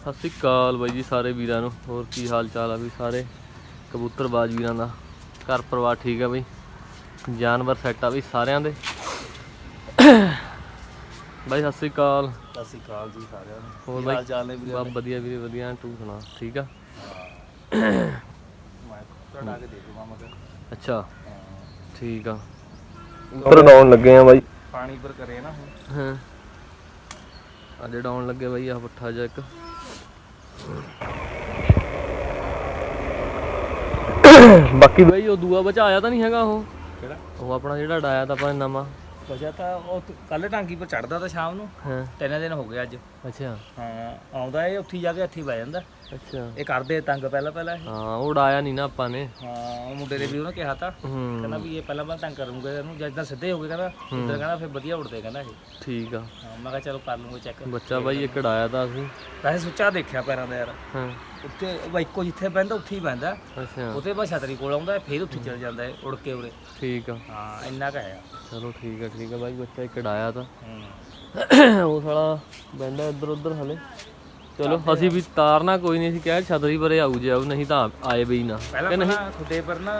ਸਤਿ ਸ਼੍ਰੀ ਅਕਾਲ ਬਾਈ ਜੀ ਸਾਰੇ ਵੀਰਾਂ ਨੂੰ। ਹੋਰ ਕੀ ਹਾਲ ਚਾਲ ਆ ਵੀ ਸਾਰੇ? ਕਬੂਤਰਬਾਜ਼ ਵੀਰਾਂ ਦਾ। ਘਰ ਪਰਿਵਾਰ ਠੀਕ ਆ ਬਈ? ਜਾਨਵਰ ਸੈੱਟ ਆ ਵੀ ਸਾਰਿਆਂ ਦੇ। ਬਾਈ ਸਤਿ ਸ਼੍ਰੀ ਅਕਾਲ। ਸਤਿ ਸ਼੍ਰੀ ਅਕਾਲ ਜੀ ਸਾਰਿਆਂ ਨੂੰ। ਹੋਰ ਬਾਈ? ਹਾਲ ਚਾਲ ਨੇ ਵੀਰੇ ਬਾ ਵਧੀਆ ਵੀਰੇ ਵਧੀਆ। ਤੂੰ ਸੁਣਾ ਠੀਕ ਆ? ਮੈਂ ਤੁਹਾਡਾ ਕੇ ਦੇ ਦੂੰਗਾ ਮਗਰ। ਅੱਛਾ ਠੀਕ ਆ। ਉੱਪਰ ਡਾਉਣ ਲੱਗੇ ਆ ਬਾਈ। ਪਾਣੀ ਪਰ ਕਰੇ ਨਾ ਹੁਣ। ਹਾਂ। ਅੱਜ ਡਾਉਣ ਲੱਗੇ ਬਾਈ ਆ ਪੱਠਾ ਜਿਹਾ ਇੱਕ। ਬਾਕੀ ਬਾਈ ਉਹ ਦੂਆ ਬਚਾ ਆਇਆ ਤਾਂ ਨਹੀਂ ਹੈਗਾ ਉਹ। ਕਿਹੜਾ? ਉਹ ਆਪਣਾ ਜਿਹੜਾ ਡਾਇਆ ਤਾਂ ਆਪਾਂ ਨਵਾਂ। ਵਜਾ ਤਾਂ ਉਹ ਕੱਲ ਟਾਂਕੀ ਪਰ ਚੜਦਾ ਤਾਂ ਸ਼ਾਮ ਨੂੰ। ਹਾਂ। ਤਿੰਨ ਦਿਨ ਹੋ ਗਏ ਅੱਜ। ਅੱਛਾ। ਹਾਂ ਆਉਂਦਾ ਇਹ ਉੱਥੇ ਜਾ ਕੇ ਇੱਥੇ ਬਹਿ ਜਾਂਦਾ। ਅੱਛਾ। ਇਹ ਕਰਦੇ ਤੰਗ ਪਹਿਲਾਂ ਪਹਿਲਾਂ ਇਹ। ਹਾਂ ਉਹ ਡਾਇਆ ਨਹੀਂ ਨਾ ਆਪਾਂ ਨੇ। ਹਾਂ ਉਹ ਮੁੰਡੇ ਦੇ ਵੀ ਉਹਨੇ ਕਿਹਾ ਤਾਂ। ਹੂੰ। ਕਹਿੰਦਾ ਵੀ ਇਹ ਪਹਿਲਾਂ ਪਹਿਲਾਂ ਤੰਗ ਕਰੂੰਗਾ ਇਹਨੂੰ ਜਦ ਸਿੱਧੇ ਹੋ ਗਏ ਕਹਿੰਦਾ। ਇੱਧਰ ਕਹਿੰਦਾ ਫਿਰ ਵਧੀਆ ਉੜਦੇ ਕਹਿੰਦਾ ਇਹ। ਠੀਕ ਆ। ਹਾਂ ਮੈਂ ਕਿਹਾ ਚਲੋ ਕਰ ਲੂੰਗਾ ਚੈੱਕ ਬੱਚਾ ਬਾਈ ਇੱਕ ਡਾਇਆ ਤਾਂ ਅਸੀਂ ਵੈਸੇ ਸੁੱਚਾ ਦੇਖਿਆ ਪੈਰਾਂ ਦਾ ਯਾਰ। ਹਾਂ। ਉੱਤੇ ਉਹ ਇੱਕੋ ਜਿੱਥੇ ਬਹਿੰਦਾ ਉੱਥੇ ਹੀ ਬਹਿੰਦਾ। ਅੱਛਾ। ਉਹਦੇ ਬਾਅਦ ਛਤਰੀ ਕੋਲ ਆਉਂਦਾ ਫਿਰ ਉੱਥੇ ਚਲ ਜਾਂਦਾ ਹੈ ਉੜ ਕੇ ਉਰੇ। ਠੀਕ ਆ। ਹਾਂ ਇੰਨਾ ਕੁ ਹੈ। ਚਲੋ ਠੀਕ ਆ ਠੀਕ ਆ ਬਾਈ ਬੱਚਾ ਇੱਕ ਡਾਇਆ ਤਾਂ। ਹੂੰ। ਉਹ ਸਾਲਾ ਬੈਂਦਾ ਇੱਧਰ ਉੱਧਰ ਹਲੇ। ਚਲੋ ਅਸੀਂ ਵੀ ਤਾਰਨਾ ਕੋਈ ਨਹੀਂ ਸੀ ਕਹਿ ਛਤਰੀ ਪਰੇ ਆਊ ਜੇ ਆਊ ਨਹੀਂ ਤਾਂ ਆਏ ਵੀ ਨਾ। ਪਹਿਲਾਂ ਪਹਿਲਾਂ ਖੁੱਡੇ ਪਰ ਨਾ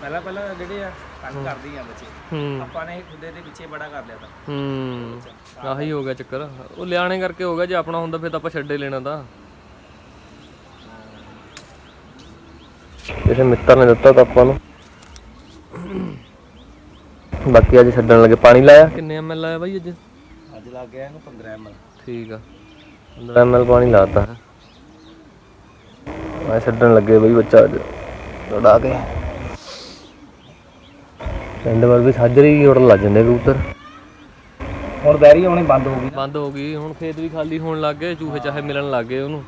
ਪਹਿਲਾਂ ਪਹਿਲਾਂ ਜਿਹੜੇ ਆ ਕੰਮ ਕਰਦੇ ਆ ਬੱਚੇ। ਆਪਾਂ ਨੇ ਖੁੱਡੇ ਦੇ ਪਿੱਛੇ ਬੜਾ ਕਰ ਲਿਆ ਤਾਂ। ਹੂੰ। ਆਹੀ ਹੋ ਗਿਆ ਚੱਕਰ। ਉਹ ਲਿਆਣੇ ਕਰਕੇ ਹੋ ਗਿਆ ਜੇ ਆਪਣਾ ਹੁੰਦਾ ਫਿਰ ਤਾਂ ਆਪਾਂ ਛੱਡੇ ਲੈਣਾ ਤਾਂ। ਕਿਸੇ ਮਿੱਤਰ ਨੇ ਦਿੱਤਾ ਤਾਂ ਆਪਾਂ ਨੂੰ। ਬਾਕੀ ਅੱਜ ਛੱਡਣ ਲੱਗੇ। ਪਾਣੀ ਲਾਇਆ? ਕਿੰਨੇ ਐਮਐਲ ਲਾਇਆ ਬਾਈ ਅੱਜ? ਅੱਜ ਲੱਗ ਗਿਆ ਇਹਨੂੰ 15 ml ਠੀਕ ਆ। 15 ਐਮਐਲ ਪਾਣੀ ਲਾਤਾ। ਹੈ ਮੈਂ ਛੱਡਣ ਲੱਗੇ ਬਈ ਬੱਚਾ ਅੱਜ। ਉਡਾ ਕੇ ਪਿੰਡ ਵਰ ਵੀ ਸਾਜਰੀ ਉੜਨ ਲੱਗ ਜਾਂਦੇ ਕਬੂਤਰ। ਹੁਣ ਬੈਰੀ ਆਉਣੀ ਬੰਦ ਹੋ ਗਈ। ਬੰਦ ਹੋ ਗਈ। ਹੁਣ ਖੇਤ ਵੀ ਖਾਲੀ ਹੋਣ ਲੱਗ ਗਏ ਚੂਹੇ ਚਾਹੇ ਮਿਲਣ ਲੱਗ ਗਏ ਉਹਨੂੰ।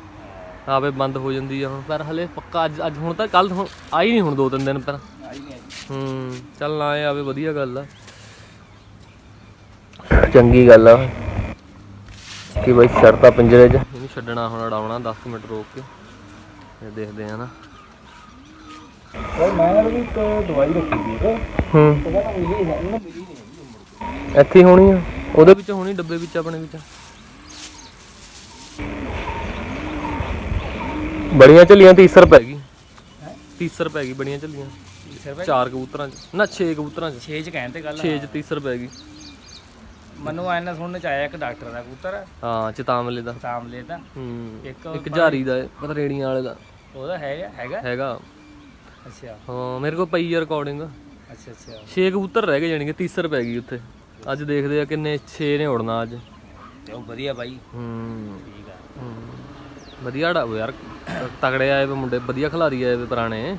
ਆਪੇ ਬੰਦ ਹੋ ਜਾਂਦੀ ਆ ਹੁਣ। ਪਰ ਹਲੇ ਪੱਕਾ ਅੱਜ ਅੱਜ ਹੁਣ ਤਾਂ ਕੱਲ ਹੁਣ ਆਈ ਨਹੀਂ ਹੁਣ ਦੋ ਤਿੰਨ ਦਿਨ ਪਰ। ਆਈ ਨਹੀਂ ਆਈ ਹੂੰ ਚੱਲ ਆਏ ਆਵੇ ਵਧੀਆ ਗੱਲ ਆ। ਚੰਗੀ ਗੱਲ ਆ। ਕਿ ਬਈ ਸ਼ਰਤਾ ਪਿੰਜਰੇ 'ਚ। ਇਹਨੂੰ ਛੱਡਣਾ ਹੁਣ ਉਡਾਉਣਾ 10 ਮਿੰਟ ਰੋਕ ਕੇ। ਫਿਰ ਦੇਖਦੇ ਆ ਨਾ। ਉਹ ਮੈਂ ਵੀ ਇੱਕ ਦਵਾਈ ਰੱਖੀ ਸੀ ਉਹ ਹੂੰ। ਕਹਿੰਦਾ ਮਿਲੀ ਨਹੀਂ ਉਹਨੂੰ ਮਿਲੀ ਨਹੀਂ ਇੱਥੇ ਹੋਣੀ ਆ? ਉਹਦੇ ਵਿੱਚ ਹੋਣੀ ਡੱਬੇ ਵਿੱਚ ਆਪਣੇ ਵਿੱਚ। ਬੜੀਆਂ ਝੱਲੀਆਂ 30 ਰੁਪਏ ਗਈ। 30 ਰੁਪਏ ਗਈ ਬੜੀਆਂ ਝੱਲੀਆਂ। ਚਾਰ ਕਬੂਤਰਾਂ 'ਚ। ਨਾ 6 ਕਬੂਤਰਾਂ 'ਚ। 6 ਚ ਕਹਿੰਦੇ ਗੱਲ 6 'ਚ 30 ਰੁਪਏ ਗਈ। ਮੈਨੂੰ ਐਨਾ ਸੁਣਨ ਚ ਆਇਆ ਇੱਕ ਡਾਕਟਰ ਦਾ ਕਬੂਤਰ। ਹਾਂ ਚਤਾਮਲੇ ਦਾ। ਤਾਮਲੇ ਦਾ। ਹੂੰ ਇੱਕ ਇੱਕ ਝਾਰੀ ਦਾ ਹੈ, ਪਤਾ ਰੇੜੀਆਂ ਵਾਲੇ ਦਾ। ਉਹਦਾ ਹੈਗਾ ਹੈਗਾ? ਹੈਗਾ। ਅੱਛਾ। ਹਾਂ ਮੇਰੇ ਕੋਲ ਪਈ ਆ ਰਿਕਾਰਡਿੰਗ ਅੱਛਾ ਅੱਛਾ। 6 ਕਬੂਤਰ ਰਹਿ ਗਏ ਜਾਣੀ ਕਿ 30 ਰੁਪਏ ਗਈ ਉੱਥੇ। ਅੱਜ ਦੇਖਦੇ ਆ ਕਿੰਨੇ 6 ਨੇ ਉੜਨਾ ਅੱਜ। ਤੇ ਉਹ ਵਧੀਆ ਬਾਈ। ਹੂੰ। ਠੀਕ ਆ। ਹੂੰ। ਵਧੀਆ ਡਾ ਯਾਰ। ਤਗੜੇ ਆਏ ਵੇ ਮੁੰਡੇ ਵਧੀਆ ਖਿਲਾਰੀ ਆਏ ਵੇ ਪੁਰਾਣੇ।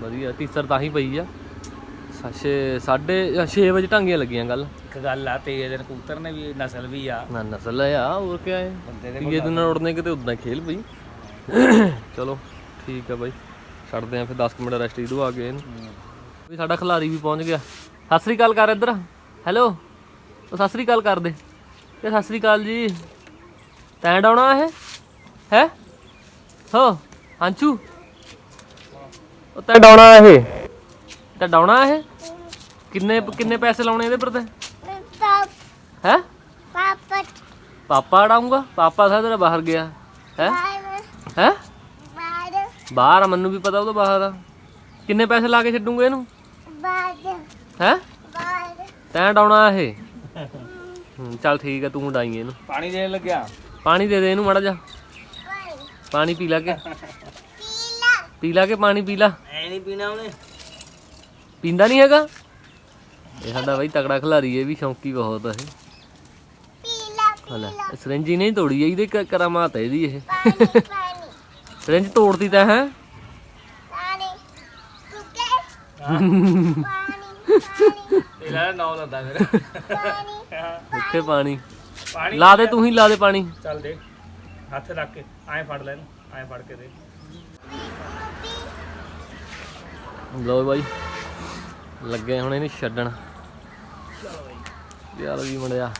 ਵਧੀਆ ਤੀਸਰ ਤਾਂ ਹੀ ਪਈ ਆ। 6 ਸਾਢੇ 6 ਵਜੇ ਢਾਂਗੀਆਂ ਲੱਗੀਆਂ ਗੱਲ ਇੱਕ ਗੱਲ ਆ ਤੇਰੇ ਦਿਨ ਕਬੂਤਰ ਨੇ ਵੀ ਨਸਲ ਵੀ ਆ। ਨਾ ਨਸਲ ਆ ਹੋਰ ਕੀ ਹੈ? ਬੰਦੇ ਦੇ ਤੀਏ ਦਿਨ ਨਾਲ ਉੜਨੇ ਕਿਤੇ ਉਦਾਂ ਖੇਲ ਪਈ ਚਲੋ ਠੀਕ ਆ ਬਾਈ। ਛੱਡਦੇ ਆ ਫਿਰ 10 ਕੁ ਮਿੰਟ ਰੈਸਟ ਦਵਾ ਕੇ ਇਹਨੂੰ। ਵੀ ਸਾਡਾ ਖਿਲਾਰੀ ਵੀ ਪਹੁੰਚ ਗਿਆ। ਸਤਿ ਸ੍ਰੀ ਅਕਾਲ ਕਰ ਇੱਧਰ। ਹੈਲੋ। ਉਹ ਸਤਿ ਸ੍ਰੀ ਅਕਾਲ ਕਰ ਦੇ। ਇਹ ਸਤਿ ਸ੍ਰੀ ਅਕਾਲ ਜੀ। ਤੈਂ ਡਾਉਣਾ ਇਹ? ਹੈ? ਹੋ ਅੰਚੂ ਉਹ ਤੈਂ ਡਾਉਣਾ ਇਹ? ਤੈਂ ਡਾਉਣਾ ਇਹ? ਕਿੰਨੇ ਕਿੰਨੇ ਪੈਸੇ ਲਾਉਣੇ ਇਹਦੇ ਪਰ ਤੇ? ਹੈ? Papa, ਪਾਪਾ ਡਾਉਂਗਾ ਪਾਪਾ ਸਾ ਤੇਰਾ ਬਾਹਰ ਗਿਆ। ਹੈ? ਹੈ? ਬਾਹਰ ਆ ਮੈਨੂੰ ਵੀ ਪਤਾ ਉਹ ਤਾਂ ਬਾਹਰ ਆ। ਕਿੰਨੇ ਪੈਸੇ ਲਾ ਕੇ ਛੱਡੂਗੇ ਇਹਨੂੰ? ਹੈ? ਤੈਂ ਡਾਉਣਾ ਇਹ? ਹੂੰ, ਚੱਲ ਠੀਕ ਆ ਤੂੰ ਡਾਈ ਇਹਨੂੰ। ਪਾਣੀ ਦੇਣ ਲੱਗਿਆ। ਪਾਣੀ ਦੇ ਦੇ ਇਹਨੂੰ ਮੜਾ ਜਾ ਪਾਣੀ ਪੀ ਲਾ ਕੇ। ਪੀ ਲਾ ਕੇ ਪਾਣੀ ਪੀ ਲਾ। ਐ ਨਹੀਂ ਪੀਣਾ ਉਹਨੇ। ਪੀਂਦਾ ਨਹੀਂ ਹੈਗਾ? ਇਹ ਸਾਡਾ ਬਈ ਤਕੜਾ ਖਿਲਾਰੀ ਹੈ ਵੀ ਸ਼ੌਂਕੀ ਬਹੁਤ ਹੈ Pila, ਹਲਾ ਸਰੰਜੀ ਨਹੀਂ ਤੋੜੀ ਇਹਦੇ ਕ- ਕਰਾਮਾਤ ਹੈ ਇਹਦੀ ਇਹ। ਸਰੰਜ ਤੋੜਦੀ ਤਾਂ ਹੈ? ਨਾਮ ਲੰਦਾ Pani, ਇੱਥੇ ਪਾਣੀ। ਪਾਣੀ। ਲਾ ਦੇ ਤੂੰ ਹੀ ਲਾ ਦੇ ਪਾਣੀ। ਚੱਲ ਦੇ ਹੱਥ ਰੱਖ ਕੇ ਐਂ ਫੜ ਲੈ ਇਹਨੂੰ ਐਂ ਫੜ ਕੇ ਦੇ। ਲਓ ਬਾਈ ਲੱਗੇ ਹੁਣ ਇਹਨੂੰ ਛੱਡਣ। ਯਾਰ ਵੀ ਮੁੰਡਿਆ।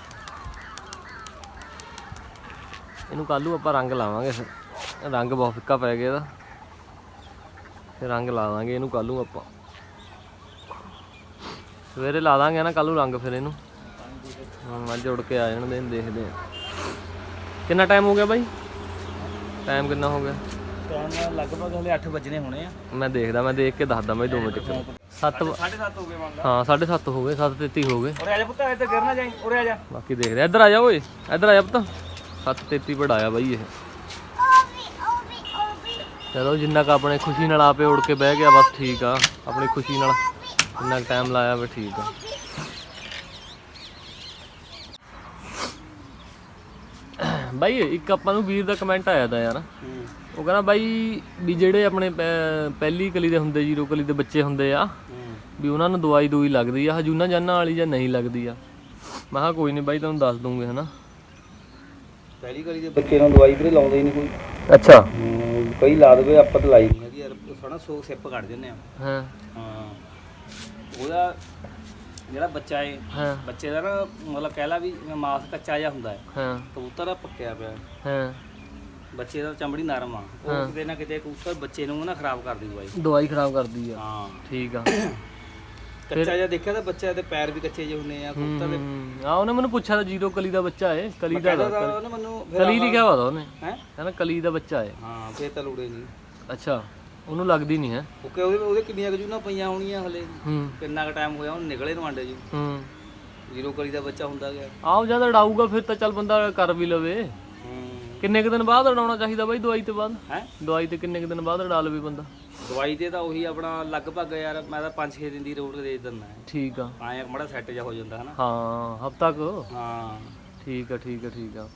ਇਹਨੂੰ ਕੱਲੂ ਆਪਾਂ ਰੰਗ ਲਾਵਾਂਗੇ ਫਿਰ। ਰੰਗ ਬਹੁਤ ਫਿੱਕਾ ਪੈ ਗਿਆ ਇਹਦਾ। ਫਿਰ ਰੰਗ ਲਾ ਦਾਂਗੇ ਇਹਨੂੰ ਕੱਲੂ ਆਪਾਂ। ਸਵੇਰੇ ਲਾ ਦਾਂਗੇ ਨਾ ਕੱਲੂ ਰੰਗ ਫਿਰ ਇਹਨੂੰ। ਹਾਂ ਅੱਜ ਉੜ ਕੇ ਆ ਜਾਣ ਦੇ, ਦੇਖਦੇ ਆ ਕਿੰਨਾ ਟਾਈਮ ਹੋ ਗਿਆ ਬਾਈ? ਟਾਈਮ ਕਿੰਨਾ ਹੋ ਗਿਆ? ਟਾਈਮ ਲਗਭਗ ਹਲੇ 8 ਵਜਣੇ ਹੋਣੇ ਆ। ਮੈਂ ਦੇਖਦਾ ਮੈਂ ਦੇਖ ਕੇ ਦੱਸਦਾ ਬਾਈ 2 ਮਿੰਟ ਚ। 7 7:30 ਹੋ ਗਏ ਮੰਨ ਲਾ। ਹਾਂ 7:30 ਹੋ ਗਏ 7:33 ਹੋ ਗਏ। ਉਰੇ ਆ ਜਾ ਪੁੱਤ ਇੱਧਰ ਗਿਰ ਨਾ ਜਾਈ ਉਰੇ ਆ ਜਾ। ਬਾਕੀ ਦੇਖਦੇ ਆ। ਇੱਧਰ ਆ ਜਾ ਓਏ ਇੱਧਰ ਆ ਜਾ ਪੁੱਤ। 7:33 ਪੜਾਇਆ ਬਾਈ ਇਹ। ਚਲੋ ਜਿੰਨਾ ਕ ਆਪਣੇ ਖੁਸ਼ੀ ਨਾਲ ਆਪੇ ਉੜ ਕੇ ਬਹਿ ਗਿਆ ਬਸ ਠੀਕ ਆ। ਆਪਣੀ ਖੁਸ਼ੀ ਨਾਲ ਜਿੰਨਾ ਟਾਈਮ ਲਾਇਆ ਵਾ ਠੀਕ ਆ। ਬਾਈ ਇੱਕ ਆਪਾਂ ਨੂੰ ਵੀਰ ਦਾ ਕਮੈਂਟ ਆਇਆ ਦਾ ਯਾਰ। ਉਹ ਕਹਿੰਦਾ ਬਾਈ ਵੀ ਜਿਹੜੇ ਆਪਣੇ ਪੈ- ਪਹਿਲੀ ਕਲੀ ਦੇ ਹੁੰਦੇ ਜੀਰੋ ਕਲੀ ਦੇ ਬੱਚੇ ਹੁੰਦੇ ਆ ਵੀ ਉਹਨਾਂ ਨੂੰ ਦਵਾਈ ਦੂਈ ਲੱਗਦੀ ਆ ਹਜੂਨਾ ਜਾਨਾਂ ਵਾਲੀ ਜਾਂ ਨਹੀਂ ਲੱਗਦੀ ਆ। ਮੈਂ ਕਿਹਾ ਕੋਈ ਨਹੀਂ ਬਾਈ ਤੁਹਾਨੂੰ ਦੱਸ ਦੂੰਗੇ ਹਨਾ। ਪਹਿਲੀ ਕਰੀ ਦੇ ਬੱਚੇ ਨੂੰ ਦਵਾਈ ਵੀਰੇ ਲਾਉਂਦੇ ਹੀ ਨਹੀਂ ਕੋਈ। ਅੱਛਾ। ਕਈ ਲਾ ਦੇਵੇ ਆਪਾਂ ਤਾਂ ਲਾਈ ਨਹੀਂ ਹੈਗੀ ਯਾਰ ਸੋਣਾ ਸੋ ਸਿੱਪ ਕੱਢ ਦਿੰਦੇ ਆ। ਹਾਂ। ਹਾਂ। ਉਹਦਾ ਜਿਹੜਾ ਬੱਚਾ ਏ ਹਾਂ। ਬੱਚੇ ਦਾ ਨਾ ਮਤਲਬ ਕਹਿ ਲਾ ਵੀ ਮਾਸ ਕੱਚਾ ਜਿਹਾ ਹੁੰਦਾ ਹੈ ਹਾਂ। ਕਬੂਤਰ ਪੱਕਿਆ ਪਿਆ। ਹਾਂ। ਬੱਚੇ ਦਾ ਚਮੜੀ ਨਰਮ ਆ। ਉਹ ਕਿਤੇ ਨਾ ਕਿਤੇ ਕਬੂਤਰ ਬੱਚੇ ਨੂੰ ਨਾ ਖਰਾਬ ਕਰ ਦੀ ਦਵਾਈ ਦਵਾਈ ਖਰਾਬ ਕਰਦੀ ਆ। ਹਾਂ। ਠੀਕ ਆ। ਕੱਚਾ ਜਿਹਾ ਦੇਖਿਆ ਤਾਂ ਬੱਚਾ ਦੇ ਪੈਰ ਵੀ ਕੱਚੇ ਜਿਹੇ ਹੁੰਦੇ ਆ ਕਬੂਤਰ ਦੇ। ਆ ਉਹਨੇ ਮੈਨੂੰ ਪੁੱਛਿਆ ਤਾਂ ਜੀਰੋ ਕਲੀ ਦਾ ਬੱਚਾ ਏ ਕਲੀ ਦਾ ਕਹਿੰਦਾ ਉਹਨੇ ਮੈਨੂੰ ਫਿਰ ਕਲੀ ਲਿਖਿਆ ਵਾ ਉਹਨੇ। ਹੈ? ਕਹਿੰਦਾ ਕਲੀ ਦਾ ਬੱਚਾ ਏ। ਹਾਂ ਫੇਰ ਤਾਂ ਲੂੜੇ ਨਹੀਂ। ਅੱਛਾ ਉਹਨੂੰ ਲੱਗਦੀ ਨਹੀਂ ਹੈ। ਓਕੇ ਉਹਦੇ ਉਹਦੇ ਕਿੰਨੀਆਂ ਗਜੂਨਾ ਪਈਆਂ ਹੋਣੀਆਂ ਹਲੇ। ਹੂੰ। ਕਿੰਨਾ ਕੁ ਟਾਈਮ ਹੋਇਆ ਉਹ ਨਿਕਲੇ ਨੂੰ ਆਂਡੇ ਜੀ। ਹੂੰ। ਜ਼ੀਰੋ ਕਲੀ ਦਾ ਬੱਚਾ ਹੁੰਦਾ ਗਿਆ। ਆਓ ਜਦ ਅੜਾਊਗਾ ਫਿਰ ਤਾਂ ਚੱਲ ਬੰਦਾ ਕਰ ਵੀ ਲਵੇ। ਕਿੰਨੇ ਕੁ ਦਿਨ ਬਾਅਦ ਅੜਾਉਣਾ ਚਾਹੀਦਾ ਬਾਈ ਦਵਾਈ ਤੋਂ ਬਾਅਦ? ਹੈ? ਦਵਾਈ ਤੇ ਕਿੰਨੇ ਕੁ ਦਿਨ ਬਾਅਦ ਅੜਾ ਲਵੇ ਬੰਦਾ? ਦਵਾਈ ਤੇ ਤਾਂ ਉਹੀ ਆਪਣਾ ਲਗਭਗ ਯਾਰ ਮੈਂ ਤਾਂ 5-6 ਦਿਨ ਦੀ ਰੋਟ ਦੇ ਦਿੰਦਾ। ਠੀਕ ਆ। ਆਇਆ ਮੜਾ ਸੈੱਟ ਜਾ ਹੋ ਜਾਂਦਾ ਹਨਾ। ਹਾਂ ਹਫਤਾ ਕੁ? ਹਾਂ। ਠੀਕ ਆ ਠੀਕ ਆ ਠੀਕ ਆ।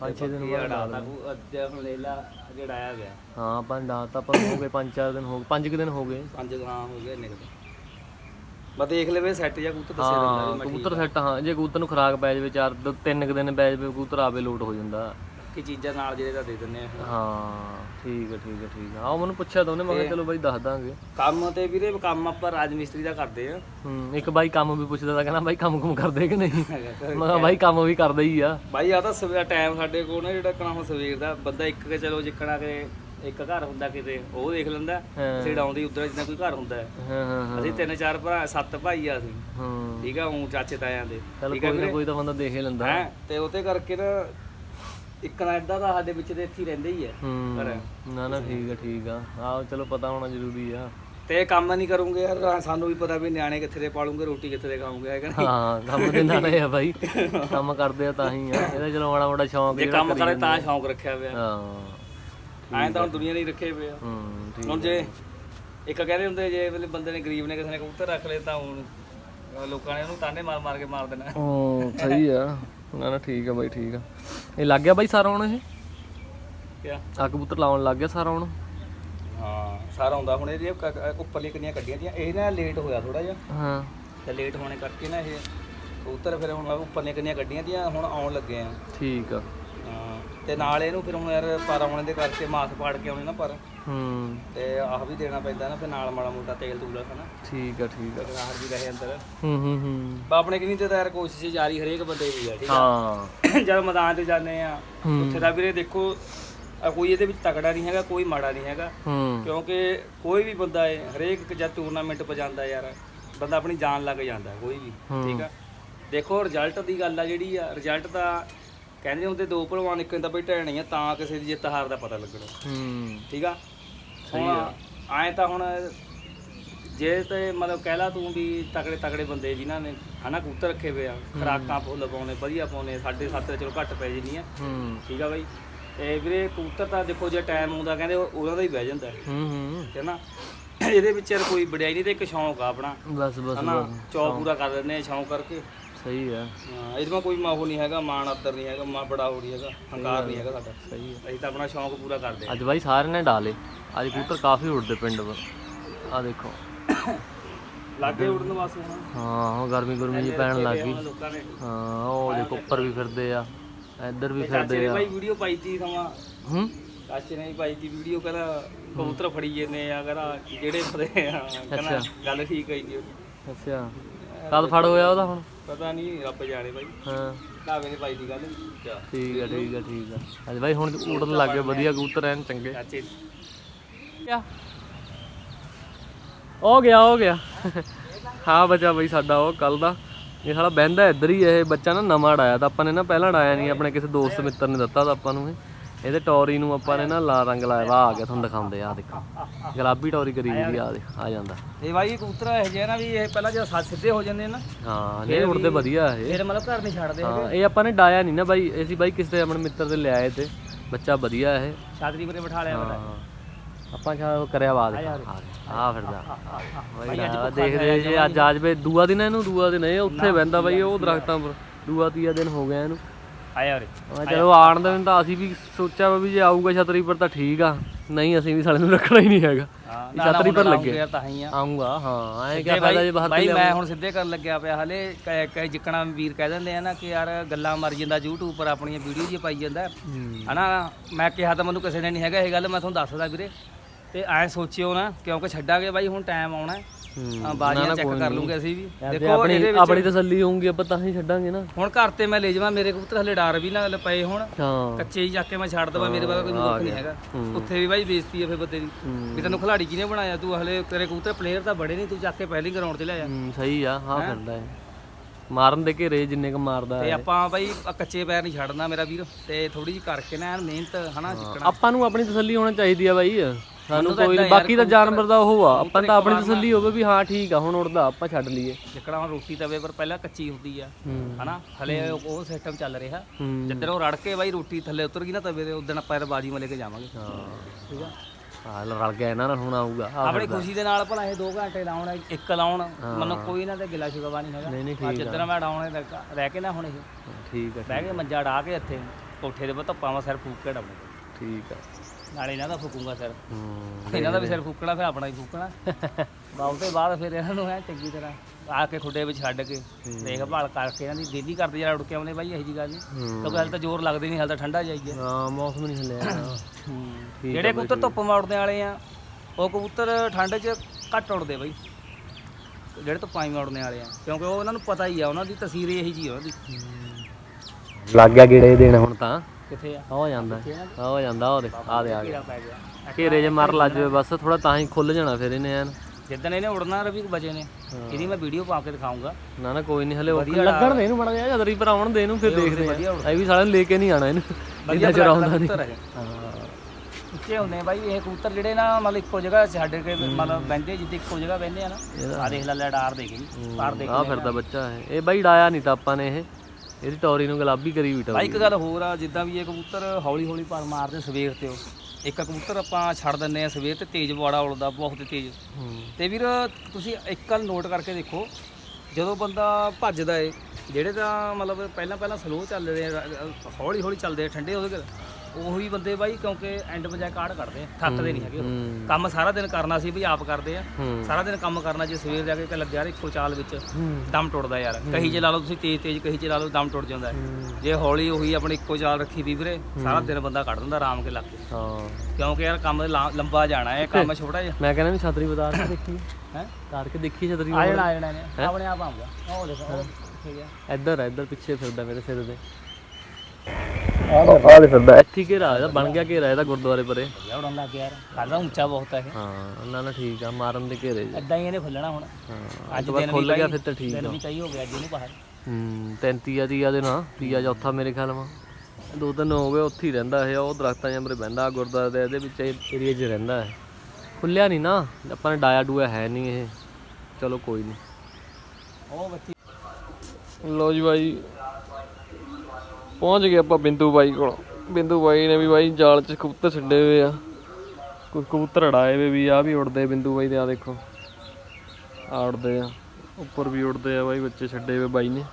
ਪੰਜ ਛੇ ਦਿਨ ਇਹ ਡਾਟਾ ਕੋ ਅੱਜ ਹੁਣ ਲੈ ਲਾ ਜਿਹੜਾ ਆਇਆ ਗਿਆ। ਹਾਂ ਪੰਜ ਦਾ ਤਾਂ ਪਰ ਹੋ ਗਏ ਪੰਜ ਚਾਰ ਦਿਨ ਹੋ ਗਏ ਪੰਜ ਕੁ ਦਿਨ ਹੋ ਗਏ। ਪੰਜ ਗਾਂ ਹੋ ਗਏ ਇੰਨੇ ਕੁ ਦੇਖ ਲਵੇ ਸੈੱਟ ਜਾਂ ਕਬੂਤਰ ਦੱਸਿਆ ਦਿੰਦਾ ਮੈਂ ਠੀਕ ਕਬੂਤਰ ਸੈੱਟ ਹਾਂ ਜੇ ਕਬੂਤਰ ਨੂੰ ਖਰਾਕ ਪੈ ਜਾਵੇ ਚਾਰ ਤਿੰਨ ਕੁ ਦਿਨ ਪੈ ਜਾਵੇ ਕਬੂਤਰ ਆਪੇ ਲੋਟ ਹੋ ਜਾਂਦਾ। ਕਿ ਚੀਜ਼ਾਂ ਨਾਲ ਜਿਹੜੇ ਤਾਂ ਦੇ ਦਿੰਦੇ ਆ। ਹਾਂ ਠੀਕ ਹੈ ਠੀਕ ਹੈ ਠੀਕ ਹੈ ਆਹ ਮੈਨੂੰ ਪੁੱਛਿਆ ਤਾਂ ਉਹਨੇ ਮੈਂ ਕਿਹਾ ਚਲੋ ਬਾਈ ਦੱਸ ਦਾਂਗੇ। ਕੰਮ ਤੇ ਵੀਰੇ ਕੰਮ ਆਪਾਂ ਰਾਜ ਮਿਸਤਰੀ ਦਾ ਕਰਦੇ ਆ। ਹੂੰ ਇੱਕ ਬਾਈ ਕੰਮ ਵੀ ਪੁੱਛਦਾ ਤਾਂ ਕਹਿੰਦਾ ਬਾਈ ਕੰਮ ਕੁਮ ਕਰਦੇ ਕਿ ਨਹੀਂ? ਮੈਂ ਕਿਹਾ ਬਾਈ ਕੰਮ ਵੀ ਕਰਦਾ ਹੀ ਆ। ਬਾਈ ਆ ਤਾਂ ਸਵੇਰ ਟਾਈਮ ਸਾਡੇ ਕੋਲ ਨਾ ਜਿਹੜਾ ਕਣਾ ਸਵੇਰ ਦਾ ਬੰਦਾ ਇੱਕ ਕੇ ਚਲੋ ਜਿੱਕਣਾ ਕਿ ਇੱਕ ਘਰ ਹੁੰਦਾ ਕਿਤੇ ਉਹ ਦੇਖ ਲੈਂਦਾ। ਅਸੀਂ ਡਾਉਂਦੀ ਉਧਰ ਜਿੱਦਾਂ ਕੋਈ ਘਰ ਹੁੰਦਾ। ਹੈ ਅਸੀਂ ਤਿੰਨ ਚਾਰ ਭਰਾ ਸੱਤ ਭਾਈ ਆ ਅਸੀਂ। ਹੂੰ। ਠੀਕ ਆ ਉਹ ਚਾਚੇ ਤਾਇਆਂ ਦੇ। ਕੋਈ ਨਾ ਕੋਈ ਤਾਂ ਬੰਦਾ ਦੇਖ ਹੀ ਲੈਂਦਾ। ਹੈ ਤੇ ਉਹਤੇ ਕਰਕੇ ਨਾ ਇੱਕ ਏਦਾਂ ਦਾ ਸਾਡੇ ਵਿੱਚ ਤੇ ਇੱਥੇ ਹੀ ਰਹਿੰਦੇ ਹੀ ਆ। ਹੂੰ ਨਾ ਨਾ ਠੀਕ ਹੈ ਠੀਕ ਆ। ਆਹ ਚਲੋ ਪਤਾ ਹੋਣਾ ਜ਼ਰੂਰੀ ਆ। ਤੇ ਕੰਮ ਨਹੀਂ ਕਰੂੰਗੇ ਯਾਰ ਸਾਨੂੰ ਵੀ ਪਤਾ ਵੀ ਨਿਆਣੇ ਕਿੱਥੇ ਦੇ ਪਾਲੂਗੇ ਰੋਟੀ ਕਿੱਥੇ ਦੇ ਖਾਉਂਗੇ ਹੈ ਕਿ ਨਹੀਂ? ਹਾਂ ਕੰਮ ਦੇ ਨਾਲ ਆ ਬਾਈ। ਕੰਮ ਕਰਦੇ ਆ ਤਾਂ ਹੀ ਆ। ਇਹਦਾ ਚਲੋ ਮਾੜਾ ਮੋਟਾ ਸ਼ੌਂਕ ਜੇ ਕੰਮ ਕਰੇ ਤਾਂ ਸ਼ੌਂਕ ਰੱਖਿਆ ਪਿਆ। ਹਾਂ ਐਂ ਤਾਂ ਦੁਨੀਆ ਨਹੀਂ ਰੱਖੇ ਪਏ ਆ। ਹੂੰ ਠੀਕ ਹੁਣ ਜੇ ਇੱਕ ਕਹਿੰਦੇ ਹੁੰਦੇ ਜੇ ਵੇਲੇ ਬੰਦੇ ਨੇ ਗਰੀਬ ਨੇ ਕਿਸੇ ਨੇ ਕਬੂਤਰ ਰੱਖ ਲਏ ਤਾਂ ਲੋਕਾਂ ਨੇ ਉਹਨੂੰ ਤਾਨੇ ਮਾਰ ਮਾਰ ਕੇ ਮਾਰ ਦੇਣਾ। ਉਹ ਸਹੀ ਆ। ਨਾ ਨਾ ਠੀਕ ਆ ਬਾਈ ਠੀਕ ਆ। ਇਹ ਲੱਗ ਗਿਆ ਬਾਈ ਸਾਰਾ ਹੁਣ ਇਹ? ਕਿਆ? ਆ ਕਬੂਤਰ ਲਾਉਣ ਲੱਗ ਗਿਆ ਸਾਰਾ ਹੁਣ? ਹਾਂ ਸਾਰਾ ਹੁੰਦਾ ਹੁਣ ਕ- ਕ- ਉੱਪਰਲੀਆਂ ਕਿੰਨੀਆਂ ਕੱਢੀਆਂ ਦੀਆਂ ਇਹ ਨਾ ਲੇਟ ਹੋਇਆ ਥੋੜਾ ਜਿਹਾ। ਹਾਂ। ਤੇ ਲੇਟ ਹੋਣੇ ਕਰਕੇ ਨਾ ਇਹ ਕਬੂਤਰ ਫਿਰ ਹੁਣ ਉੱਪਰਲੀਆਂ ਕਿੰਨੀਆਂ ਕੱਢੀਆਂ ਦੀਆਂ ਹੁਣ ਆਉਣ ਲੱਗੇ ਆ। ਠੀਕ ਆ। ਤੇ ਨਾਲ ਇਹਨੂੰ ਫਿਰ ਹੁਣ ਯਾਰ ਪਰ ਆਉਣੇ ਦੇ ਕਰਕੇ ਮਾਸ ਪਾੜ ਕੇ ਆਉਣੇ ਨਾ ਪਰ। ਹੂੰ। ਤੇ ਆਹ ਵੀ ਦੇਣਾ ਪੈਂਦਾ ਨਾ ਫਿਰ ਨਾਲ ਮਾੜਾ ਮੋਟਾ ਤੇਲ ਤੂਲ ਹਨਾ ਠੀਕ ਆ ਠੀਕ ਆ। ਆਹਰ ਵੀ ਰਹੇ ਅੰਦਰ। ਹੂੰ ਹੂੰ ਹੂੰ। ਬਾ ਆਪਣੇ ਕਿੰਨੀ ਤੇ ਯਾਰ ਕੋਸ਼ਿਸ਼ ਜਾਰੀ ਹਰੇਕ ਬੰਦੇ ਦੀ ਆ ਠੀਕ ਹਾਂ। ਜਦ ਮੈਦਾਨ ਤੇ ਜਾਂਦੇ ਆ। ਉੱਥੇ ਦਾ ਵੀਰੇ ਦੇਖੋ ਕੋਈ ਇਹਦੇ ਵਿੱਚ ਤਕੜਾ ਨਹੀਂ ਹੈਗਾ ਕੋਈ ਮਾੜਾ ਨਹੀਂ ਹੈਗਾ। ਕਿਉਂਕਿ ਕੋਈ ਵੀ ਬੰਦਾ ਹੈ ਹਰੇਕ ਜਦ ਟੂਰਨਾਮੈਂਟ 'ਤੇ ਜਾਂਦਾ ਯਾਰ ਬੰਦਾ ਆਪਣੀ ਜਾਨ ਲੱਗ ਜਾਂਦਾ ਕੋਈ ਵੀ ਠੀਕ ਆ? ਦੇਖੋ ਰਿਜ਼ਲਟ ਦੀ ਗੱਲ ਆ ਜਿਹੜੀ ਆ ਰਿਜ਼ਲਟ ਤਾਂ ਕਹਿੰਦੇ ਹੁੰਦੇ ਦੋ ਭਲਵਾਨ ਇੱਕ ਦਾ ਬਈ ਢਹਿਣੀ ਆ ਤਾਂ ਕਿਸੇ ਦੀ ਜਿੱਤ ਹਾਰ ਦਾ ਪਤਾ ਲੱਗਣਾ। ਹੂੰ। ਠੀਕ ਆ? ਹੁਣ ਐਂ ਤਾਂ ਹੁਣ ਜੇ ਤੇ ਮਤਲਬ ਕਹਿ ਲਾ ਤੂੰ ਵੀ ਤਕੜੇ ਤਕੜੇ ਬੰਦੇ ਜਿਨ੍ਹਾਂ ਨੇ ਹਨਾ ਕਬੂਤਰ ਰੱਖੇ ਹੋਏ ਆ ਖਰਾਕਾਂ ਫੁੱਲ ਪਾਉਣੇ ਵਧੀਆ ਪਾਉਣੇ ਸਾਡੇ ਸੱਤ ਤੇ ਚਲੋ ਘੱਟ ਪੈ ਜਾਂਦੀਆਂ। ਹੂੰ। ਠੀਕ ਆ ਬਾਈ? ਤੇ ਵੀਰੇ ਕਬੂਤਰ ਤਾਂ ਦੇਖੋ ਜੇ ਟਾਈਮ ਆਉਂਦਾ ਕਹਿੰਦੇ ਉਹ- ਉਹਦਾ ਦਾ ਹੀ ਬਹਿ ਜਾਂਦਾ। ਹੈ ਹੂੰ। ਹੂੰ ਨਾ? ਇਹਦੇ ਵਿੱਚ ਕੋਈ ਵਡਿਆਈ ਨਹੀਂ ਤੇ ਇੱਕ ਸ਼ੌਂਕ ਆ ਆਪਣਾ। ਬਸ ਬਸ ਹਨਾ? ਚੌ ਪੂਰਾ ਕਰ ਦਿੰਦੇ ਆ ਸ਼ੌਂਕ ਕਰਕੇ। ਸਹੀ ਆ। ਹਾਂ ਇਹਦੇ ਮਾ ਕੋਈ ਮਾਹੌਲ ਨਹੀਂ ਹੈਗਾ ਮਾਣ ਆਦਰ ਨਹੀਂ ਹੈਗਾ ਮਾ ਬੜਾ ਹੋ ਨਹੀਂ ਹੈਗਾ ਹੰਕਾਰ ਨਹੀਂ ਹੈਗਾ ਸਾਡਾ। ਸਹੀ ਆ। ਅਸੀਂ ਤਾਂ ਆਪਣਾ ਸ਼ੌਂਕ ਪੂਰਾ ਕਰਦੇ ਅੱਜ ਬਾਈ ਸਾਰਿਆਂ ਨੇ ਡਾਲੇ ਅੱਜ ਕਬੂਤਰ ਕਾਫੀ ਉੱਡਦੇ ਪਿੰਡ ਵ ਆ ਦੇਖੋ। ਲਾਗੇ ਉੜਨ ਵਾਸਤੇ ਹੁਣ ਹਾਂ ਉਹ ਗਰਮੀ ਗੁਰਮੀ ਜੀ ਪੈਣ ਲੱਗ ਗਈ। ਹੁਣ ਹਾਂ ਉਹ ਦੇਖੋ ਉੱਪਰ ਵੀ ਫਿਰਦੇ ਆ। ਇੱਧਰ ਵੀ ਫਿਰਦੇ ਆ। ਭਾਈ ਵੀਡੀਓ ਪਾਈ ਤੀ ਸਮਾਂ। ਹੂੰ? ਚਾਚੇ ਨੇ ਪਾਈ ਤੀ ਵੀਡੀਓ ਕਹਿੰਦਾ ਕਬੂਤਰ ਫੜੀ ਜਾਂਦੇ ਆ ਕਹਿੰਦਾ ਜਿਹੜੇ ਫੜੇ ਆ। ਕਹਿੰਦਾ ਗੱਲ ਠੀਕ ਹੈ ਜੀ ਅੱਛਾ। ਕਦ ਫੜ ਹੋਇਆ ਉਹਦਾ ਹੁਣ? ਪਤਾ ਨਹੀਂ ਰੱਬ ਜਾਣੇ ਭਾਈ ਹਾਂ। ਢਾਵੇ ਨੇ ਪਾਈ ਦੀ ਗੱਲ। ਕਿਆ ਠੀਕ ਆ ਠੀਕ ਆ ਠੀਕ ਆ। ਅੱਜ ਬਾਈ ਹੁਣ ਉੜਨ ਲੱਗ ਗਏ ਵਧੀਆ ਕਬੂਤਰ ਐਨ ਚੰਗੇ। ਚਾਚੇ ਗਿਆ ਹੋ ਗਿਆ ਹੋ ਗਿਆ। ਹਾਂ ਬੱਚਾ ਬਈ ਸਾਡਾ ਉਹ ਕੱਲ ਦਾ। ਇਹ ਸਾਲਾ ਬਹਿੰਦਾ ਇੱਧਰ ਹੀ ਇਹ ਬੱਚਾ ਨਾ ਨਵਾਂ ਡਾਇਆ ਤਾਂ ਆਪਾਂ ਨੇ ਨਾ ਪਹਿਲਾਂ ਡਾਇਆ ਨਹੀਂ ਆਪਣੇ ਕਿਸੇ ਦੋਸਤ ਮਿੱਤਰ ਨੇ ਦਿੱਤਾ ਤਾਂ ਆਪਾਂ ਨੂੰ ਇਹ। ਇਹਦੇ ਟੌਰੀ ਨੂੰ ਆਪਾਂ ਨੇ ਨਾ ਲਾਲ ਰੰਗ ਲਾਇਆ ਵਾ ਆ ਗਿਆ ਤੁਹਾਨੂੰ ਦਿਖਾਉਂਦੇ ਆ ਦੇਖੋ। ਗੁਲਾਬੀ ਟੌਰੀ ਕਰੀ ਵੀ ਆ ਦੇਖ ਆ ਜਾਂਦਾ। ਇਹ ਬਾਈ ਕਬੂਤਰ ਇਹ ਜਿਹਾ ਨਾ ਵੀ ਇਹ ਪਹਿਲਾਂ ਜਦੋਂ ਸੱਤ ਸਿੱਧੇ ਹੋ ਜਾਂਦੇ ਨੇ ਨਾ ਹਾਂ ਨਹੀਂ ਉੜਦੇ ਵਧੀਆ ਇਹ। ਫਿਰ ਮਤਲਬ ਘਰ ਨਹੀਂ ਛੱਡਦੇ ਹਾਂ ਇਹ ਆਪਾਂ ਨੇ ਡਾਇਆ ਨਹੀਂ ਨਾ ਬਾਈ ਅਸੀਂ ਬਾਈ ਕਿਸੇ ਆਪਣੇ ਮਿੱਤਰ ਦੇ ਲਿਆਏ ਤੇ ਬੱਚਾ ਵਧੀਆ ਇਹ। ਛਾਤਰੀ ਪਰੇ ਬਿਠਾ ਲਿਆ ਹਾਂ ਆਪਾਂ ਉਹ ਕਰਿਆ ਬਾਦ ਆ ਫਿਰਦਾ। ਬਾਈ ਦੇਖਦੇ ਜੇ ਅੱਜ ਆਜ ਵੇ ਦੂਆ ਦਿਨ ਇਹਨੂੰ ਦੂਆ ਦਿਨ ਇਹ ਉੱਥੇ ਬਹਿੰਦਾ ਬਾਈ ਉਹ ਦਰਖਤਾਂ ਪਰ ਦੂਆ ਤੀਆ ਦਿਨ ਹੋ ਗਿਆ ਇਹਨੂੰ। ਆਇਆ ਉਰੇ। ਮੈਂ ਚਲੋ ਆਣ ਦੇ ਤਾਂ ਅਸੀਂ ਵੀ ਸੋਚਿਆ ਵਾ ਵੀ ਜੇ ਆਊਗਾ ਛਤਰੀ ਪਰ ਤਾਂ ਠੀਕ ਆ। ਨਹੀਂ ਅਸੀਂ ਵੀ ਸਾਲੇ ਨੂੰ ਰੱਖਣਾ ਹੀ ਨਹੀਂ ਹੈਗਾ। ਹਾਂ ਛਤਰੀ ਪਰ ਲੱਗੇ। ਯਾਰ ਤਾਂ ਹੀ ਆ। ਆਉਂਗਾ ਹਾਂ ਐਂ ਕਿਆ ਫਾਇਦਾ ਜੇ ਬਾਹਰ ਬਾਈ ਮੈਂ ਹੁਣ ਸਿੱਧੇ ਕਰਨ ਲੱਗਿਆ ਪਿਆ ਹਲੇ ਕਈ ਕਈ ਜਿੱਕਣਾ ਵੀਰ ਕਹਿ ਦਿੰਦੇ ਆ ਨਾ ਕਿ ਯਾਰ ਗੱਲਾਂ ਮਰ ਜਾਂਦਾ YouTube ਪਰ ਆਪਣੀਆਂ ਵੀਡੀਓ ਜੀ ਪਾਈ ਜਾਂਦਾ। ਹਨਾ ਮੈਂ ਕਿਹਾ ਤਾਂ ਮੈਨੂੰ ਕਿਸੇ ਨੇ ਨਹੀਂ ਹੈਗਾ ਇਹ ਗੱਲ ਮੈਂ ਤੁਹਾਨੂੰ ਦੱਸਦਾ ਵੀਰੇ। ਤੇ ਐ ਸੋਚਿਓ ਨਾ ਕਿਉਂਕਿ ਛੱਡਾਂਗੇ ਬਾਈ ਹੁਣ ਟਾਈਮ ਆਉਣਾ। ਹੂੰ। ਹਾਂ ਬਾਜੀਆਂ ਚੈੱਕ ਕਰ ਲੂੰਗੇ ਅਸੀਂ ਵੀ। ਦੇਖੋ ਆਪਣੀ ਆਪਣੀ ਤਸੱਲੀ ਹੋਊਗੀ ਆਪਾਂ ਤਾਂ ਹੀ ਛੱਡਾਂਗੇ ਨਾ। ਹੁਣ ਘਰ ਤੇ ਮੈਂ ਲੈ ਜਾਵਾਂ ਮੇਰੇ ਕਬੂਤਰ ਹਲੇ ਡਰ ਵੀ ਨਾ ਪਏ ਹੁਣ। ਹਾਂ। ਕੱਚੇ ਹੀ ਜਾ ਕੇ ਮੈਂ ਛੱਡ ਦਵਾਂ ਮੇਰੇ ਬਾਰੇ ਕੋਈ ਮੁੱਖ ਨਹੀਂ ਹੈਗਾ। ਉੱਥੇ ਵੀ ਬਾਈ ਬੇਇੱਜ਼ਤੀ ਆ ਫੇ ਬੰਦੇ ਦੀ। ਵੀ ਤੈਨੂੰ ਖਿਲਾੜੀ ਕਿਹਨੇ ਬਣਾਇਆ? ਤੂੰ ਹਲੇ ਤੇਰੇ ਕਬੂਤਰ ਪਲੇਅਰ ਤਾਂ ਬੜੇ ਨਹੀਂ ਤੂੰ ਚੱਕ ਕੇ ਪਹਿਲੀ ਗਰਾਊਂਡ 'ਚ ਲਿਆਇਆ ਹੂੰ, ਸਹੀ ਆ ਹਾਂ? ਫਿਰਦਾ ਹੈ ਮਾਰਨ ਦੇ ਘੇਰੇ ਜਿੰਨੇ ਕ ਮਾਰਦਾ ਤੇ ਹੈ ਆਪਾਂ ਬਾਈ ਕੱਚੇ ਪੈਰ ਨਹੀਂ ਛੱਡਣਾ ਮੇਰਾ ਵੀਰ ਤੇ ਥੋੜੀ ਜਿਹੀ ਕਰਕੇ ਨਾ ਮਿਹਨਤ ਹਨਾ ਸਿੱਖਣਾ। ਆਪਾਂ ਨੂੰ ਆਪਣੀ ਤਸੱਲੀ ਹੋਣੀ ਚਾਹੀਦੀ ਆ ਬਾਈ। ਸਾਨੂੰ ਕੋਈ ਨੀ, ਬਾਕੀ ਤਾਂ ਜਾਨਵਰ ਦਾ ਉਹ ਆ। ਆਪਾਂ ਤਾਂ ਆਪਣੀ ਤਸੱਲੀ ਹੋਵੇ ਵੀ ਹਾਂ ਠੀਕ ਆ ਹੁਣ ਉੜਦਾ ਆਪਾਂ ਛੱਡ ਲਈਏ। ਹੁਣ ਰੋਟੀ ਤਵੇ ਪਰ ਪਹਿਲਾਂ ਕੱਚੀ ਹੁੰਦੀ ਆ। ਹੂੰ। ਹਨਾ? ਹਲੇ ਉਹ ਸਿਸਟਮ ਚੱਲ ਰਿਹਾ। ਹੂੰ। ਜਿੱਦਣ ਉਹ ਰੜ ਕੇ ਬਾਈ ਰੋਟੀ ਥੱਲੇ ਉਤਰ ਗਈ ਨਾ ਤਵੇ ਦੇ ਉਦੋਂ ਆਪਾਂ ਇਹ ਬਾਜੀ ਮੇ ਲੈ ਕੇ ਜਾਵਾਂਗੇ। ਹਾਂ। ਠੀਕ ਆ? ਹਾਲ ਰਲ ਗਿਆ ਇਹਨਾਂ ਨਾਲ ਹੁਣ ਆਊਗਾ। ਆਪਣੀ ਖੁਸ਼ੀ ਦੇ ਨਾਲ ਭਲਾ ਇਹ 2 ਘੰਟੇ ਲਾਉਣ ਇੱਕ ਲਾਉਣ ਮੈਨੂੰ ਕੋਈ ਇਹਨਾਂ ਤੇ ਗਿਲਾ ਸ਼ਿਕਵਾ ਨਹੀਂ ਹੈਗਾ। ਨਹੀਂ ਨਹੀਂ ਅੱਜ ਜਿੱਦਣ ਮੈਂ ਡਾਉਣੇ ਰਹਿ ਕੇ ਨਾ ਹੁਣ ਇਹ। ਠੀਕ ਆ ਬਹਿ ਕੇ ਮੰਜਾ ਡਾ ਕੇ ਇੱਥੇ ਕੋਠੇ ਦੇ ਧੱਪਾਂ ਵਾ ਸਿਰ ਫੂਕ ਕੇ ਡਾਉਣੇ। ਠੀਕ ਆ। ਨਾਲੇ ਇਹਨਾਂ ਦਾ ਫੂਕੂਗਾ ਸਿਰ। ਹੂੰ ਇਹਨਾਂ ਦਾ ਵੀ ਸਿਰ ਫੂਕਣਾ ਫਿਰ ਆਪਣਾ ਹੀ ਫੂਕਣਾ। ਬਾਉ ਤੋਂ ਬਾਅਦ ਫਿਰ ਇਹਨਾਂ ਨੂੰ ਹੈ ਚੰਗੀ ਤਰ੍ਹਾਂ ਆ ਕੇ ਖੁੱਡੇ ਵਿੱਚ ਛੱਡ ਕੇ ਦੇਖਭਾਲ ਕਰਕੇ ਇਹਨਾਂ ਦੀ ਡੇਲੀ ਕਰਦੇ ਜਰਾ ਉੜ ਕੇ ਆਉਂਦੇ ਬਾਈ ਇਹੋ ਜੀ ਗੱਲ ਨਹੀਂ। ਕਿਉਂਕਿ ਹਾਲੇ ਤਾਂ ਜ਼ੋਰ ਲੱਗਦੇ ਨਹੀਂ ਹਾਲੇ ਤਾਂ ਠੰਡਾ ਜਾਈਏ ਹਾਂ ਮੌਸਮ ਨਹੀਂ ਹਿੱਲਿਆ ਜਿਹੜੇ ਕਬੂਤਰ ਧੁੱਪ ਮਾ ਉੜਦੇ ਵਾਲੇ ਆ ਉਹ ਕਬੂਤਰ ਠੰਡ 'ਚ ਘੱਟ ਉੜਦੇ ਬਾਈ। ਜਿਹੜੇ ਧੁੱਪਾਂ ਮਾ ਉੜਨੇ ਵਾਲੇ ਆ। ਕਿਉਂਕਿ ਉਹ ਉਹਨਾਂ ਨੂੰ ਪਤਾ ਹੀ ਆ ਉਹਨਾਂ ਦੀ ਤਸਵੀਰ ਇਹੀ ਜੀ ਆ ਉਹਨਾਂ ਦੀ। ਲੱਗ ਗਿਆ ਗੇੜੇ ਦੇਣ ਹੁਣ ਤਾਂ। ਕਿੱਥੇ ਆ? ਹੋ ਜਾਂਦਾ। ਹੋ ਜਾਂਦਾ ਉਹ ਦੇ ਆ ਦੇ ਆ ਗਿਆ। ਪੈ ਗਿਆ। ਘੇਰੇ ਜੇ ਮਰ ਲੱਜ ਜਾਵੇ ਬਸ ਥੋੜਾ ਤਾਂ ਹੀ ਖੁੱਲ ਜਾਣਾ ਫਿਰ ਇਹਨੇ ਐਨ। ਜਿੱਦਣ ਇਹਨੇ ਉੜਨਾ ਰਵੀ ਬਚੇ ਨੇ ਇਹਦੀ ਮੈਂ ਵੀਡੀਓ ਪਾ ਕੇ ਦਿਖਾਉਂਗਾ ਨਾ ਨਾ ਕੋਈ ਨਹੀਂ ਹਲੇ ਲੱਗਣ ਦੇ ਇਹਨੂੰ ਮੜਾ ਜਾ ਜਦਰੀ ਪਰ ਆਉਣ ਦੇ ਇਹਨੂੰ ਫਿਰ ਦੇਖਦੇ ਆ। ਇਹ ਵੀ ਸਾਲੇ ਨੂੰ ਲੈ ਕੇ ਨਹੀਂ ਆਣਾ ਇਹਨੂੰ। ਇੰਨਾ ਚਿਰ ਆਉਂਦਾ ਨਹੀਂ। ਉੱਚੇ ਹੁੰਦੇ ਬਾਈ ਇਹ ਕਬੂਤਰ ਜਿਹੜੇ ਨਾ ਮਤਲਬ ਇੱਕੋ ਜਗ੍ਹਾ ਛੱਡ ਕੇ ਮਤਲਬ ਬਹਿੰਦੇ ਜਿੱਥੇ ਇੱਕੋ ਜਗ੍ਹਾ ਬਹਿੰਦੇ ਆ ਨਾ। ਆ ਦੇਖ ਲੈ ਲੜਾਰ ਦੇਖ ਪਾਰ ਦੇਖ ਆ ਫਿਰਦਾ ਬੱਚਾ ਹੈ। ਇਹ ਬਾਈ ਡਾਇਆ ਨਹੀਂ ਤਾਂ ਆਪਾਂ ਨੇ ਇਹ। ਇਹਦੀ ਟੌਰੀ ਨੂੰ ਗੁਲਾਬੀ ਕਰੀ ਵੀ ਇੱਕ ਗੱਲ ਹੋਰ ਆ ਜਿੱਦਾਂ ਵੀ ਇਹ ਕਬੂਤਰ ਹੌਲੀ ਹੌਲੀ ਪਰ ਮਾਰਦੇ ਸਵੇਰ ਤੇ ਉਹ। ਇੱਕ ਕਬੂਤਰ ਆਪਾਂ ਛੱਡ ਦਿੰਨੇ ਆ ਸਵੇਰ ਤੇ ਤੇਜ਼ ਬੜਾ ਉੜਦਾ ਬਹੁਤ ਤੇਜ਼। ਤੇ ਵੀਰ ਤੁਸੀਂ ਇੱਕ ਗੱਲ ਨੋਟ ਕਰਕੇ ਦੇਖੋ ਜਦੋਂ ਬੰਦਾ ਭੱਜਦਾ ਏ ਜਿਹੜੇ ਤਾਂ ਮਤਲਬ ਪਹਿਲਾਂ ਪਹਿਲਾਂ ਸਲੋ ਚੱਲਦੇ ਆ ਹੌਲੀ ਹੌਲੀ ਚੱਲਦੇ ਆ ਠੰਡੇ ਉਹਦੇ ਉਹੀ ਬੰਦੇ ਬਾਈ ਕਿਉਂਕਿ ਐਂਡ ਵਜਾ ਕਾੜ ਕੱਢਦੇ ਆ ਥੱਕਦੇ ਨਹੀਂ ਹੈਗੇ ਉਹ। ਕੰਮ ਸਾਰਾ ਦਿਨ ਕਰਨਾ ਸੀ ਵੀ ਆਪ ਕਰਦੇ ਆ। ਸਾਰਾ ਦਿਨ ਕੰਮ ਕਰਨਾ ਜੇ ਸਵੇਰ ਜਾ ਕੇ ਕਿ ਲੱਗਿਆ ਰ ਇੱਕੋ ਚਾਲ ਵਿੱਚ ਦਮ ਟੁੱਟਦਾ ਯਾਰ। ਕਹੀ ਜੇ ਲਾ ਲਓ ਤੁਸੀਂ ਤੇਜ਼ ਤੇਜ਼ ਕਹੀ ਜੇ ਲਾ ਲਓ ਦਮ ਟੁੱਟ ਜਾਂਦਾ। ਹੈ। ਜੇ ਹੌਲੀ ਉਹੀ ਆਪਣੀ ਇੱਕੋ ਚਾਲ ਰੱਖੀ ਵੀ ਵੀਰੇ ਸਾਰਾ ਦਿਨ ਬੰਦਾ ਕੱਢ ਦਿੰਦਾ ਆਰਾਮ ਕੇ ਲੱਗ ਕੇ। ਹਾਂ। ਕਿਉਂਕਿ ਯਾਰ ਕੰਮ ਲਾ- ਲੰਬਾ ਜਾਣਾ ਹੈ ਕੰਮ ਛੋਟਾ ਜਿਹਾ। ਮੈਂ ਕਹਿੰਦਾ ਵੀ ਛਤਰੀ ਬਤਾ ਕੇ ਦੇਖੀ। ਹੈ? ਤਾਰ ਕੇ ਦੇਖੀ ਛਤਰੀ ਆ ਜਾਣਾ ਆ ਜਾਣਾ ਇਹਨੇ। ਆਪਣੇ ਆਪ ਆਉਂਗਾ ਉਹ ਦੇਖੋ ਉਹ ਕਿੱਥੇ ਗਿਆ ਇੱਧਰ ਆ ਇੱਧਰ ਪਿੱਛੇ ਫਿਰਦਾ ਮੇਰੇ ਸਿਰ ਦੇ। ਆਹ ਦੇ ਫਿਰਦਾ ਇੱਥੇ ਹੀ ਘੇਰਾ ਇਹਦਾ ਬਣ ਗਿਆ ਘੇਰਾ ਇਹਦਾ ਗੁਰਦੁਆਰੇ ਪਰੇ। ਉਡਣ ਲੱਗ ਗਿਆ ਯਾਰ। ਖਾਦਾ ਉੱਚਾ ਬਹੁਤ ਹੈ ਹਾਂ ਨਾ ਨਾ ਠੀਕ ਆ ਮਾਰਨ ਦੇ ਘੇਰੇ 'ਚ। ਏਦਾਂ ਹੀ ਇਹਨੇ ਖੁੱਲਣਾ ਹੁਣ। ਹਾਂ ਅੱਜ ਦਿਨ ਖੁੱਲ ਗਿਆ ਫਿਰ ਤਾਂ ਠੀਕ ਦਿਨ ਆ। ਵੀ ਕਈ ਹੋ ਗਿਆ ਅੱਜ ਇਹਨੂੰ ਬਾਹਰ। ਹੂੰ ਤੈਂਤੀਆ ਤੀਆ ਦੇ ਨਾ ਤੀਆ ਚੌਥਾ ਮੇਰੇ ਖਿਆਲ ਵਾ। ਦੋ ਤਿੰਨ ਹੋ ਗਏ ਉੱਥੇ ਹੀ ਰਹਿੰਦਾ ਇਹ ਉਹ ਦਰਖਤਾਂ ਜਾਂ ਮਰੇ ਬਹਿੰਦਾ ਗੁਰਦੁਆਰੇ ਦੇ ਇਹਦੇ ਵਿੱਚ ਏਰੀਆ 'ਚ ਰਹਿੰਦਾ ਹੈ ਖੁੱਲਿਆ ਨਹੀਂ ਨਾ ਆਪਾਂ ਨੇ ਡਾਇਆ ਡੂਆ ਹੈ ਨਹੀਂ ਇਹ। ਚਲੋ ਕੋਈ ਨਹੀਂ। ਉਹ ਬੱਚੀ ਲੋ ਜੀ ਬਾਈ ਪਹੁੰਚ ਗਏ ਆਪਾਂ ਬਿੰਦੂ ਬਾਈ ਕੋਲ। ਬਿੰਦੂ ਬਾਈ ਨੇ ਵੀ ਬਾਈ ਜਾਲ 'ਚ ਕਬੂਤਰ ਛੱਡੇ ਹੋਏ ਆ। ਕੁਝ ਕਬੂਤਰ ਅੜਾਏ ਵੇ ਵੀ ਆ ਵੀ ਉੜਦੇ ਬਿੰਦੂ ਬਾਈ ਦੇ ਆ ਦੇਖੋ। ਆ ਉੜਦੇ ਆ। ਉੱਪਰ ਵੀ ਉੜਦੇ ਆ ਬਾਈ ਬੱਚੇ ਛੱਡੇ ਹੋਏ ਬਾਈ ਨੇ।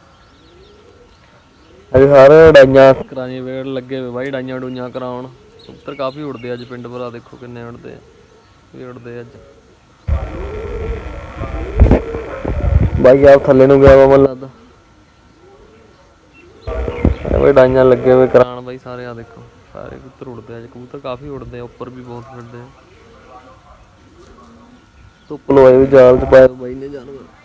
ਅਜੇ ਸਾਰੇ ਡਾਈਆਂ ਕਰਾਈਆਂ ਵੇੜ ਲੱਗੇ ਹੋਏ ਬਾਈ ਡਾਈਆਂ ਡੂਈਆਂ ਕਰਾਉਣ। ਕਬੂਤਰ ਕਾਫੀ ਉੜਦੇ ਆ ਅੱਜ ਪਿੰਡ ਭਰਾ ਦੇਖੋ ਕਿੰਨੇ ਉੜਦੇ ਆ। ਵੀ ਉੜਦੇ ਅੱਜ। ਬਾਈ ਆ ਥੱਲੇ ਨੂੰ ਗਿਆ ਵਾ ਮਨ ਲੱਗਦਾ। ਬਈ ਡਾਈਆਂ ਲੱਗੇ ਹੋਏ ਕਰਾਣ ਬਾਈ ਸਾਰੇ ਆ ਦੇਖੋ ਸਾਰੇ ਕਬੂਤਰ ਉੜਦੇ ਆ ਕਬੂਤਰ ਕਾਫੀ ਉੜਦੇ ਆ ਉੱਪਰ ਵੀ ਬਹੁਤ ਫਿਰਦੇ ਆ। ਧੁੱਪ ਲਵਾਏ ਵੀ ਜਾਲ ਚ ਪਾਏ ਬਾਈ ਨੇ ਜਾਨਵਰ।